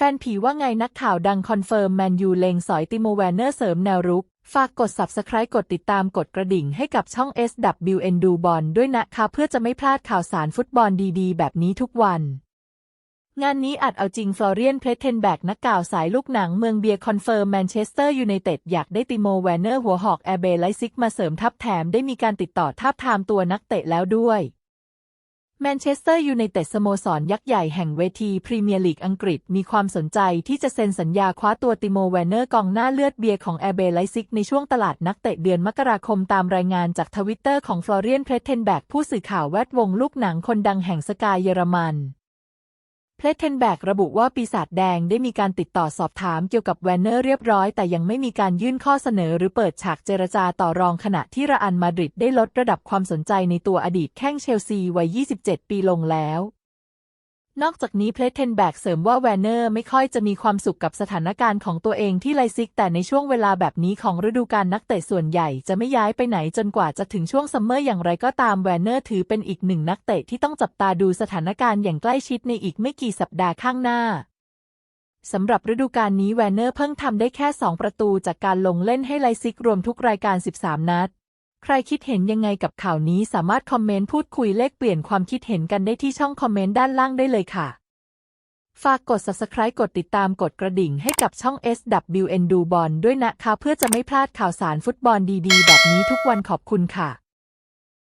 แฟนผีว่าไงนักข่าวดังคอนเฟิร์มแมนยูเลงสอยติโมแวนเนอร์เสริมแนวรุก ฝากกด Subscribe กดติดตามกดกระดิ่งให้กับช่อง SWN ดูบอลด้วยนะคะเพื่อจะไม่พลาดข่าวสารฟุตบอลดีๆ แบบนี้ทุกวัน งานนี้อัดเอาจริงฟลอเรียนเพลเทนแบกนักข่าวสายลูกหนังเมืองเบียร์คอนเฟิร์มแมนเชสเตอร์ยูไนเต็ดอยากได้ติโมแวนเนอร์หัวหอกแอร์เบย์ไลซิกมาเสริมทัพแถมได้มีการติดต่อทาบทามตัวนักเตะแล้วด้วย แมนเชสเตอร์ยูไนเต็ดสโมสรยักษ์ใหญ่แห่งเวทีพรีเมียร์ลีกอังกฤษมีความสนใจที่จะเซ็นสัญญาคว้าตัวติโมแวนเนอร์กองหน้าเลือดเบียร์ของแอร์เบไลซิกในช่วงตลาดนักเตะเดือนมกราคมตามรายงานจากทวิตเตอร์ของฟลอเรียนเพลเทนแบกผู้สื่อข่าวแวดวงลูกหนังคนดังแห่งสกายเยอรมัน เพลเทนแบกระบุว่าปีศาจแดงได้มีการติดต่อสอบถามเกี่ยวกับแวนเนอร์เรียบร้อยแต่ยังไม่มีการยื่นข้อเสนอหรือเปิดฉากเจรจาต่อรองขณะที่ระอันมาดริดได้ลดระดับความสนใจในตัวอดีตแข้งเชลซีวัย 27 ปีลงแล้ว นอกจากนี้เพลเทนแบกเสริมว่าแวนเนอร์ไม่ค่อยจะมีความสุขกับสถานการณ์ของตัวเองที่ไลซิก แต่ในช่วงเวลาแบบนี้ของฤดูกาลนักเตะส่วนใหญ่จะไม่ย้ายไปไหนจนกว่าจะถึงช่วงซัมเมอร์อย่างไรก็ตามแวนเนอร์ถือเป็นอีกหนึ่งนักเตะที่ต้องจับตาดูสถานการณ์อย่างใกล้ชิดในอีกไม่กี่สัปดาห์ข้างหน้าสำหรับฤดูกาลนี้แวนเนอร์เพิ่งทำได้แค่ 2 ประตูจากการลงเล่นให้ไลซิกรวมทุกรายการ 13 นัด ใครคิดเห็นยังไงกับข่าวนี้สามารถคอมเมนต์พูดคุยเลขเปลี่ยนความคิดเห็นกันได้ที่ช่องคอมเมนต์ด้านล่างได้เลยค่ะ ฝากกด subscribe กดติดตามกดกระดิ่งให้กับช่อง SWN ดูบอลด้วยนะคะ เพื่อจะไม่พลาดข่าวสารฟุตบอลดีๆ แบบนี้ทุกวันขอบคุณค่ะ